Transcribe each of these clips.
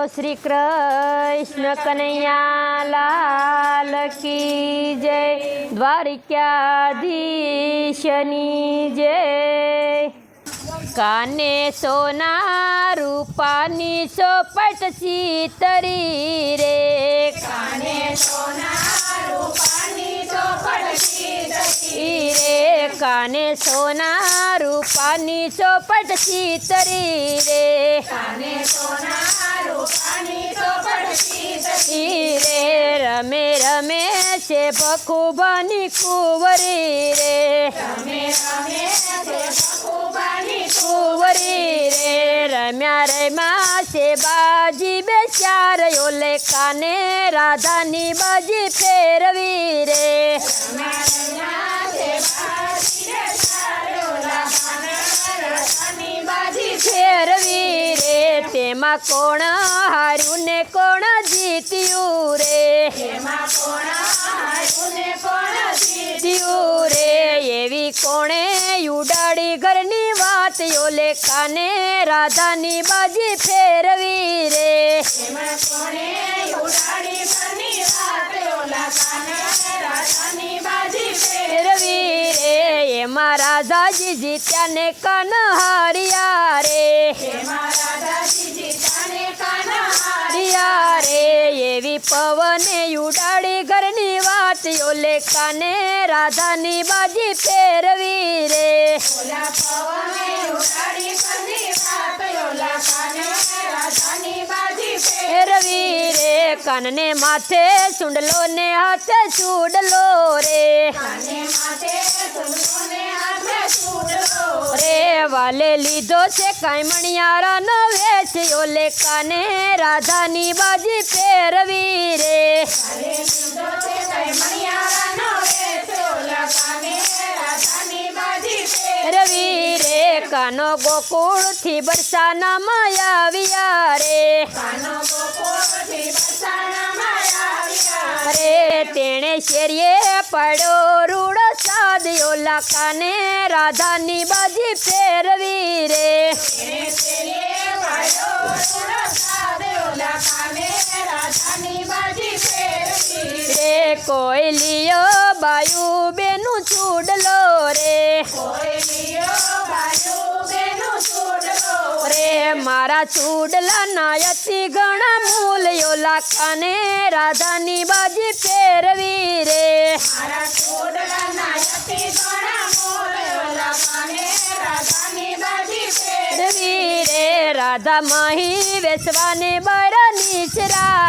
બોલો શ્રી કૃષ્ણ કનૈયા લાલ કી જય, દ્વારિકાધીશની જય. કાને સોના રૂપાની ચોપટ સીતરી રે? કાને કાને સોના રૂપાની ચોપટ સીતરી રે. ઈ રે. રમે રમે છે ભખુબાની કુંવરી રે. કુંવરી રે રમ્યા રમ્યા છે બાજી બેચાર ઓલે કાને રાધાની બાજી ફેરવી રે ફેરવી રે તેમાં કોણ હાર્યું ને કોણ જીત્યું રે જીત્યું રે એવી કોણે ઉડાડી ઘરની વાત ઓલે કાને રાધાની બાજી ફેરવી રે ફેરવી રે. એમાં રાધાજી જીત્યા ને કાન હાર્યા રે. હાર્યા રે. એવી પવને ઉડાડી ઘરની ઓલે કાને રાધાની બાજી ફેરવી રે? ફેરવી રે? કાનને માથે સુંડલો ને હાથે ચૂડલો રે. રે વાલે લીધો છે કાયમણિયારા નો વેચ. ઓલે કાને રાધાની બાજી ફેરવી રે. ફેરવી રે કાનો ગોકુળથી બરસાના માં આવ્યા રે. રે તેણે શેરીએ પડ્યો રૂડો સાદ ઓલા કાને રાધાની બાજી ફેરવી રે રે કોઈ લિયો બાયુ બેનું ચૂડલો રે. રે મારા છૂડલા નાયતી ઘણા મૂલ લાખાને રાધાની બાજી ફેરવી રે. ફેરવી રે રાધા માહી વેસવાને બળ નીચરા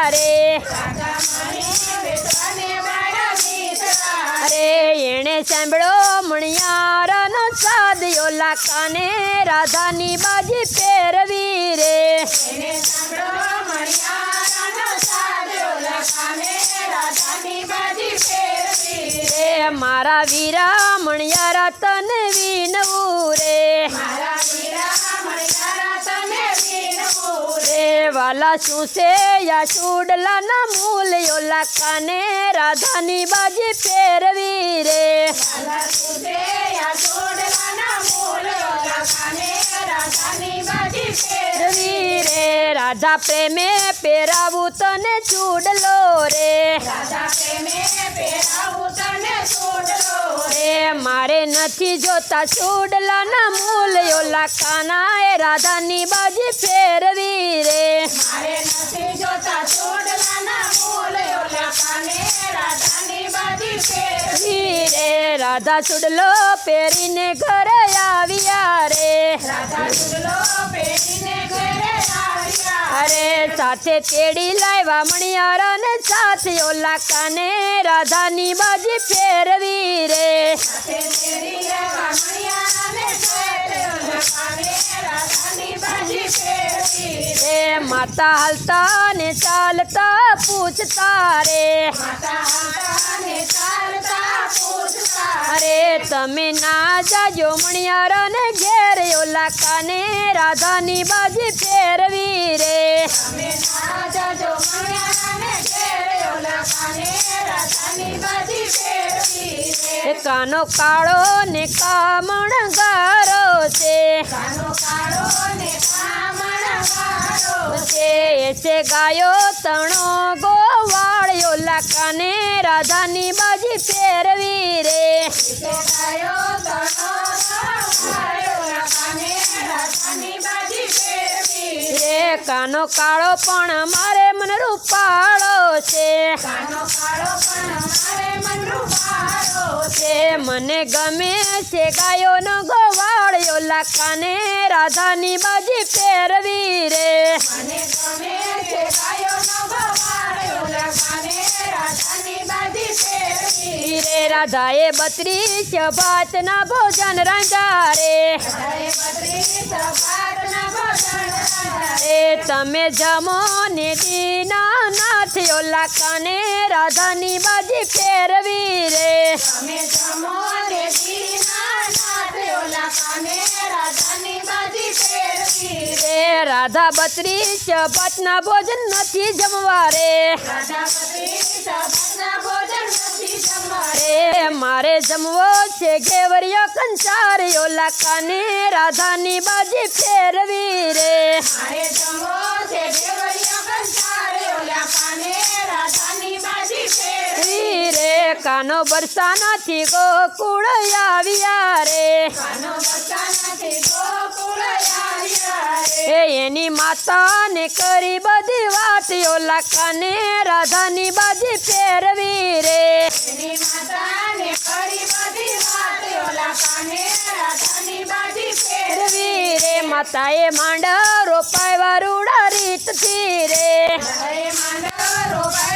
સાદ ઓલા કાને રાધાની બાજી ફેરવી રે. રે મારા વીરા મણિયારા તને વિનવું રે. વાલા શું છે યા ચૂડલા ના મૂલ ઓલા કાને રાધાની બાજી ફેરવી રે. રે. રાધા પ્રેમે પેરાવું તને ચૂડલો રે. રે મારે નથી જોતા ચૂડલા ના મૂલ ઓલા કાના એ રાધાની બાજી ફેરવી રે. ફેરવી રે. રાધા ચૂડલો પહેરીને ઘરે આવ્યા રે. અરે સાથે તેડી લાવ્યા મણિયાર ને સાથે ઓલા કાને રાધાની બાજી ફેરવી રે. રે માતા હાલતા ને ચાલતા પૂછતા રે. અરે તમે ના જાજો મણિયારા ને ઘેર ઓલા કાને રાધાની બાજી ફેરવી રે. એ કાનો કાળો ને કામણ ગારો છે. કાનો કાળો ને કામણ વાળો છે ગાયો તણો લાકાને રાધાની બાજી ફેરવી રે. રે કાનો કાળો પણ મારે મન રૂપાળો છે. છે મને ગમે છે ગાયોનો ગોવાળ્યો લાકાને રાધાની બાજી ફેરવી રે. રે રાધાએ બત્રીસ ભાતના ભોજન રાંધા રે એ તમે જમો ને દીના નાથ ઓલા કાને રાધાની બાજી ફેરવી રે રે રાધા બત્રીસ ભાતના ભોજન નથી જમવા રે રે મારે જમવો છે ઘેવરિયો કંચાર ઓલા કાને રાધાની બાજી ફેરવી રે રી રે કાનો બરસા નથી ગોકુળ આવ્યા રે એ એની માતાને કરી બધી વાત ઓલા કાને રાધાની બાજી ફેરવી રે. ફેરવી રે. માતાએ માંડ રોપાય રૂડા રીતથી રે. રે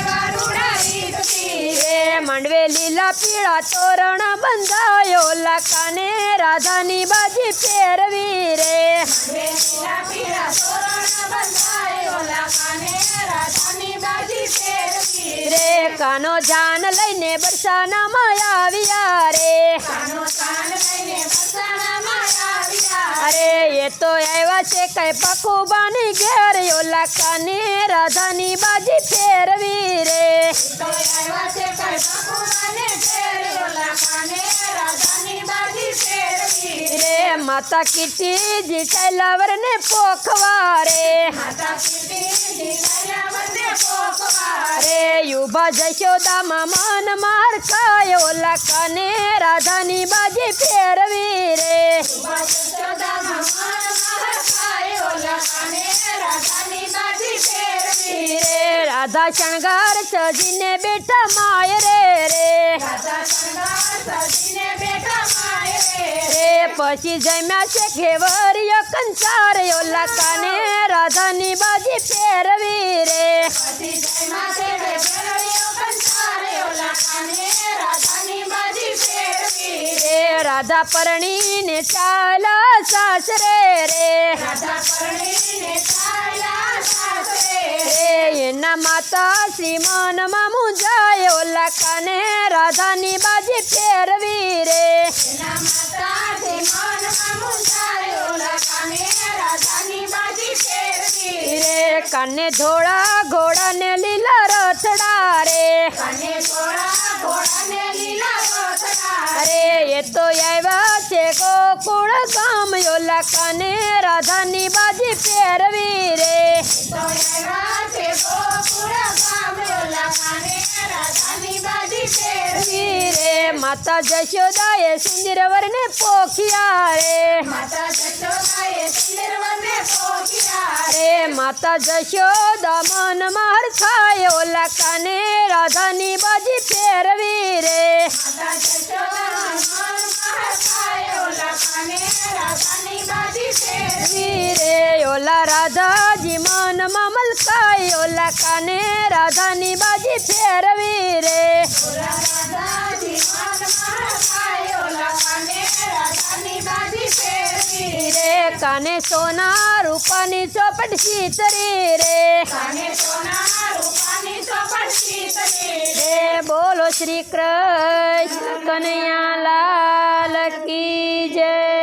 માંડવે લીલા પીળા તોરણ બંધાયો. લાકાને રાધાની બાજી ફેરવી રે. રે. કાનો જાન લઈને બરસાનામાં આવ્યા રે. અરે એ તો આવ્યા છે કઈ પકુબાની ઘેર ઓલા કાને રાધાની બાજી ફેરવી રે રે માતા કીર્તિજી લાવર ને પોખવા રે રે. યુભા જશોદામાં મન માર ખાય ઓલા કાને રાધાની બાજી ફેરવી રે. રાધા શણગાર સજીને બેઠા માય રે રે. રે પછી જમ્યા છે ઘેવરિયો કંસાર લકાને રાધાની બાજી ફેરવી રે. રે. રાધા પરણીને ચાલા સાસરે રે. રે એના માતા શ્રીમાન મામુ જાય ઓલા કાને રાધાની બાજી ફેરવી રે રે કાને ધોળા ઘોડાને લીલા રથડા રે અરે એ તો આવ્યા છે ગોકુળ ગામ ઓલા કાને રાધાની બાજી ફેરવી રે રે માતા જશોદાએ સુંદરવર ને પોખિયા રે રે માતા જશોદા મન માર ખાય ઓલા કાને રાધાની બાજી ફેરવી રે રે ઓલા રાધાજી મન મમલ ખાય ઓલા કાને રાધાની બાજી ફેરવી રે રે કાને સોના રૂપાની ચોપટ સીતરી રે રે બોલો શ્રી કૃષ્ણ કનૈયા લાલ કી જય